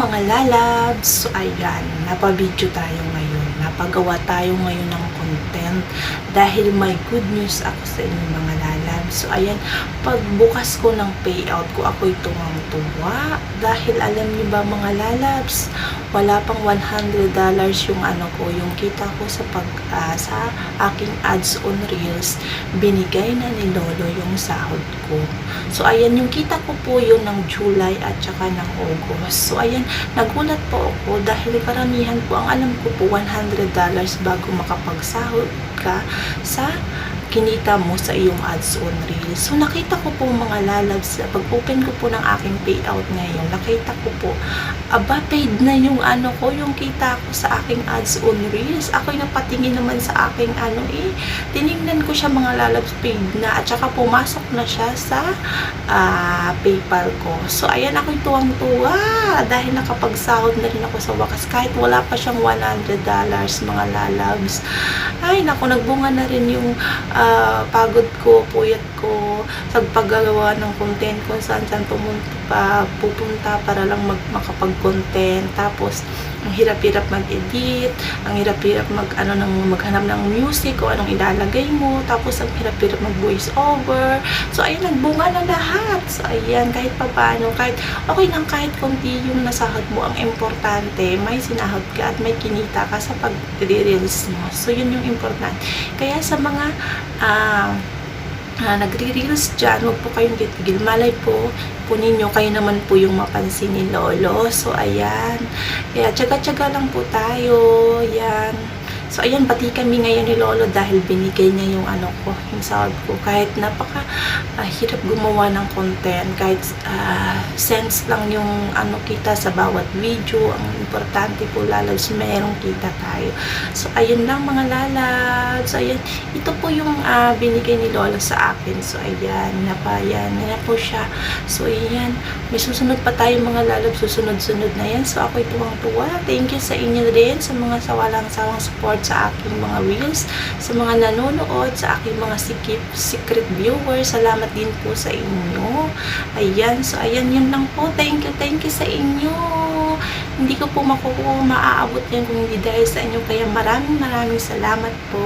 mga lalabs. So, ayan, napabidyo tayo ngayon. Napagawa tayo ngayon ng content dahil may good news ako sa inyo mga lalabs. So, ayan, pagbukas ko ng payout ko, ako'y tuwang-tuwa. Dahil alam niyo ba mga lalabs, wala pang $100 yung ano ko, yung kita ko sa pag ah, sa aking ads on Reels, binigay na ni Lolo yung sahod ko. So, ayan, yung kita ko po yun ng July at saka ng August. So, ayan, nagulat po ako dahil karamihan po, ang alam ko po, $100 bago makapagsahod ka sa kinita mo sa iyong ads on Reels. So, nakita ko po mga lalabs, pag open ko po ng aking payout ngayon, nakita ko po, aba, paid na yung ano ko, yung kita ko sa aking ads on Reels. Ako'y napatingin naman sa aking ano eh, tinignan ko siya mga lalabs paid na at saka pumasok na siya sa ah, PayPal ko. So, ayan ako'y tuwang-tuwa dahil nakapagsahod na rin ako sa wakas kahit wala pa siyang $100 mga lalabs. Ay, naku, nagbunga na rin yung ah, pagod ko, puyat ko sa paggagawa ng content ko saan saan pumunta pupunta para lang mag, makapag-content. Tapos, ang hirap-hirap mag-edit, ang hirap-hirap mag, ano, ng, maghanap ng music o anong ilalagay mo. Tapos, ang hirap-hirap mag-voice over. So, ayun, nagbunga na lahat. So, ayan, kahit pa paano, kahit, okay lang kahit konti yung nasahod mo, ang importante, may sinahod ka at may kinita ka sa pag-reels mo. So, yun yung importante. Kaya sa mga, ah, ah, nagre-reels dyan, huwag po kayong titigil. Malay po, po ninyo, kayo naman po yung mapansin ni Lolo. So, ayan. Kaya, tsaga-tsaga lang po tayo. Yan. So, ayan, pati kami ngayon ni Lolo dahil binigay niya yung ano ko, yung sahod ko. Kahit napaka ah, hirap gumawa ng content, kahit ah, sense lang yung ano kita sa bawat video. Ang importante po, lalabs, merong kita tayo. So, ayun lang mga lalabs. Ayan, ito po yung ah, binigay ni Lolo sa akin. So, ayan, napayan. Yan po siya. So, ayan. May susunod pa tayo mga lalabs. Susunod-sunod na yan. So, ako'y tuwang-tuwa. Thank you sa inyo rin sa mga sawalang-sawang support sa aking mga reels, sa mga nanonood, sa aking mga sikip, secret viewers. Salamat din po sa inyo. Ayan. So, ayan yun lang po. Thank you, thank you sa inyo. Hindi ko po makukuha, maaabot yan kung hindi dahil sa inyo. Kaya maraming maraming salamat po.